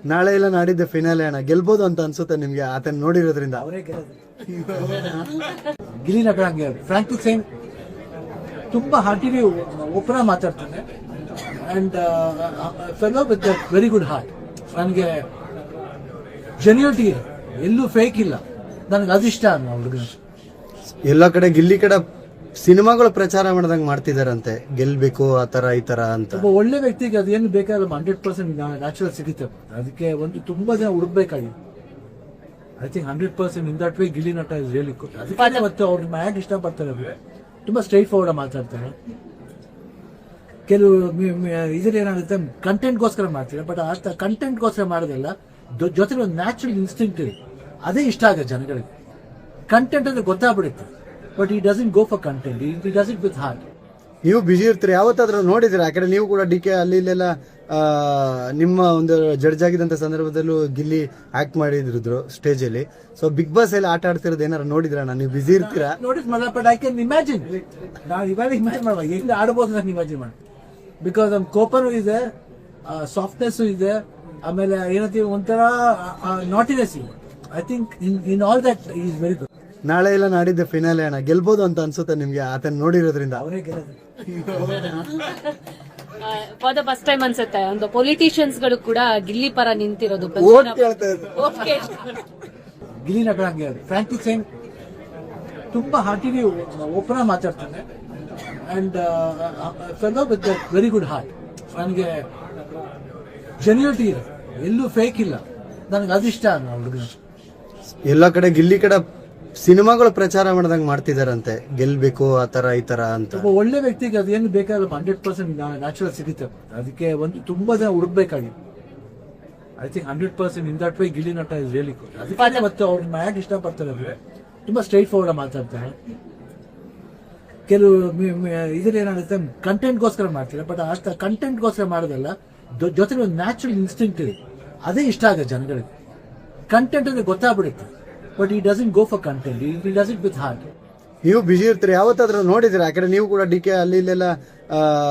ನಾಳೆ ಇಲ್ಲ ನಾಡಿದ್ದೆ ಫಿನಾಲೆ ಅಣ್ಣ. ಗೆಲ್ಬೋದು ಅಂತ ಅನ್ಸುತ್ತೆ ನಿಮ್ಗೆ ಆತನ ನೋಡಿರೋದ್ರಿಂದ. ಅವರೇ ಗೆಲ್ಲೋದು ಗಿಲಿ ನಟ ಹಂಗೆ ಫ್ರಾಂಕಿ ಸೇನ್ ತುಂಬಾ ಹಾರ್ಟಿಲಿ ಓಪನ್ ಮಾತಾಡ್ತಾನೆ. And fellow with very good heart ನನಗೆ ಜೆನ್ಯೂಟಿ ಎಲ್ಲೂ ಫೇಕ್ ಇಲ್ಲ. ನನಗೆ ಅದಿಷ್ಟ ಅನ್ನೋ ಹುಡುಗನ. ಎಲ್ಲ ಕಡೆ ಗಿಲ್ಲಿ ಕಡೆ ಸಿನಿಮಾಗಳು ಪ್ರಚಾರ ಮಾಡ್ದಂಗೆ ಮಾಡ್ತಿದಾರಂತೆ. ಗೆಲ್ಬೇಕು ಆ ತರ ಈ ತರ ಅಂತ. ಒಬ್ಬ ಒಳ್ಳೆ ವ್ಯಕ್ತಿಗೆ ಅದೇನು ಬೇಕಾದ್ರೆ ಹಂಡ್ರೆಡ್ ಪರ್ಸೆಂಟ್ ನ್ಯಾಚುರಲ್ ಸಿಗುತ್ತೆ. ಅದಕ್ಕೆ ಒಂದು ತುಂಬಾ ಜನ ಹುಡುಕ್ಬೇಕಾಗಿದೆ. I think hundred percent in that way Gilli ನಟ ಇಸ್ ರಿಯಲಿ ಗುಡ್ ಅದಕ್ಕೆ ಮತ್ತೆ ಅವ್ರು ಯಾಕೆ ಇಷ್ಟಪಡ್ತಾರೆ ಅಂದ್ರೆ ತುಂಬಾ ಸ್ಟ್ರೈಟ್ ಫಾರ್ವರ್ಡ್ ಮಾತಾಡ್ತಾರೆ. ಕೆಲವು ಇದ್ರಲ್ಲಿ ಏನಾಗುತ್ತೆ ಕಂಟೆಂಟ್ಗೋಸ್ಕರ ಮಾಡ್ತಾರೆ ಬಟ್ ಆ ಕಂಟೆಂಟ್ಗೋಸ್ಕರ ಮಾಡೋದಿಲ್ಲ ಜೊತೆಗೆ ಒಂದು ನ್ಯಾಚುರಲ್ ಇನ್ಸ್ಟಿಂಕ್ಟ್ ಇದೆ. ಅದೇ ಇಷ್ಟ ಆಗುತ್ತೆ ಜನಗಳಿಗೆ. ಕಂಟೆಂಟ್ ಅಂದ್ರೆ ಗೊತ್ತಾಗ್ಬಿಡುತ್ತೆ. But he doesn't go for content he does it with heart ನೀವು ಬಿಜಿ ಇರ್ತೀರಿ. ಯಾವತ್ತಾದ್ರೂ ನೋಡಿದಿರ ಯಾಕಂದ್ರೆ ನೀವು ಕೂಡ ಡಿ ಕೆ ಅಲ್ಲಿ ಇಲ್ಲೆಲ್ಲ ನಿಮ್ಮ ಒಂದು ಜಡ್ಜ್ ಆಗಿದ್ದಂಥ ಸಂದರ್ಭದಲ್ಲೂ ಗಿಲ್ಲಿ ಆಕ್ಟ್ ಮಾಡಿದ್ರು ಸ್ಟೇಜ್ ಅಲ್ಲಿ. ಸೊ ಬಿಗ್ ಬಾಸ್ ಅಲ್ಲಿ ಆಟ ಆಡ್ತಿರೋದು ಏನಾರು ನೋಡಿದ್ರ? ನೀವು ಬಿಜಿ ಇರ್ತೀರಾ? ನೋಡಿಸ್ ಮಾಡಲ್ಲ ಬಟ್ ಐ ಕ್ಯಾನ್ ಇಮ್ಯಾಜಿನ್ ನಾನು ಇವಾಗ ಇಮ್ಯಾಜಿನ್ ಮಾಡುವ ಎಲ್ಲಿ ಆಡ್ಬೋದು ನಾನು ಇಮ್ಯಾಜಿನ್ ಮಾಡಿ ಬಿಕಾಸ್ ನಮ್ಮ ಕೋಪನು ಇದೆ ಸಾಫ್ಟ್ನೆಸ್ ಇದೆ ಆಮೇಲೆ ಏನಂತೀವಿ ಒಂಥರ ನಾಟಿನೆಸ್ ಇದೆ. I think in in all that is very good ನಾಳೆ ಇಲ್ಲ ನಾಡಿದ್ದೆ ಫಿನಾಲೆ ಅಣ್ಣ. ಗೆಲ್ಬೋದು ಅಂತ ಅನ್ಸುತ್ತೆ ನಿಮ್ಗೆ ಆತನ ನೋಡಿರೋದ್ರಿಂದ. ಫಾರ್ ದ ಫಸ್ಟ್ ಟೈಮ್ ಅನ್ಸುತ್ತೆ. ಒಂದು ಪೊಲಿಟಿಷಿಯನ್ಸ್ಗಳು ಕೂಡ ಗಿಲ್ಲಿ ಪರ ನಿಂತಿರೋದು. ಓಟ್ ಕೇಳ್ತಾ ಇದ್ರು. ಓಕೆ ಗಿಲಿ ನಟ ಹಂಗೆ ಫ್ರಾಂಕಿ ಸೇನ್ ತುಂಬಾ ಹಾರ್ಟಿಲಿ ಓಪನ್ ಮಾತಾಡ್ತಾನೆ. And fellow with very good heart ನನಗೆ ಜೆನ್ಯುಟಿ ಇದೆ. ಎಲ್ಲೂ ಫೇಕ್ ಇಲ್ಲ. ನನಗೆ ಅದಿಷ್ಟ ಹುಡುಗನ. ಎಲ್ಲ ಕಡೆ ಗಿಲ್ಲಿ ಕಡೆ ಸಿನಿಮಾಗಳು ಪ್ರಚಾರ ಮಾಡ್ದಂಗೆ ಮಾಡ್ತಿದಾರಂತೆ. ಗೆಲ್ಬೇಕು ಆ ತರ ಈ ತರ ಅಂತ. ಒಬ್ಬ ಒಳ್ಳೆ ವ್ಯಕ್ತಿಗೆ ಅದೇನು ಬೇಕಾದ್ರೆ ಹಂಡ್ರೆಡ್ ಪರ್ಸೆಂಟ್ ನ್ಯಾಚುರಲ್ ಸಿಗುತ್ತೆ. ಅದಕ್ಕೆ ಒಂದು ತುಂಬಾ ಜನ ಹುಡುಕ್ಬೇಕಾಗಿತ್ತು. I think hundred percent in that way Gilli ನಟ ಇಸ್ ರಿಯಲಿ ಗುಡ್ ಅದಕ್ಕೆ ಮತ್ತೆ ಅವ್ರು ಯಾಕೆ ಇಷ್ಟಪಡ್ತಾರೆ ಅಂದ್ರೆ ತುಂಬಾ ಸ್ಟ್ರೈಟ್ ಫಾರ್ವರ್ಡ್ ಮಾತಾಡ್ತಾರೆ. ಕೆಲವು ಇದ್ರ ಏನಾಗುತ್ತೆ ಕಂಟೆಂಟ್ಗೋಸ್ಕರ ಮಾಡ್ತಾರೆ ಬಟ್ ಆ ಕಂಟೆಂಟ್ಗೋಸ್ಕರ ಮಾಡೋದಲ್ಲ ಜೊತೆಗೆ ಒಂದು ನ್ಯಾಚುರಲ್ ಇನ್ಸ್ಟಿಂಕ್ಟ್ ಇದೆ. ಅದೇ ಇಷ್ಟ ಆಗುತ್ತೆ ಜನಗಳಿಗೆ. ಕಂಟೆಂಟ್ ಅಂದ್ರೆ ಗೊತ್ತಾಗ್ಬಿಡುತ್ತೆ. But he doesn't go for content he does it with heart ನೀವು ಬಿಜಿ ಇರ್ತೀರಿ. ಯಾವತ್ತಾದ್ರೂ ನೋಡಿದಿರ ಯಾಕಂದ್ರೆ ನೀವು ಕೂಡ ಡಿ ಕೆ ಅಲ್ಲಿ ಇಲ್ಲೆಲ್ಲ ಆ,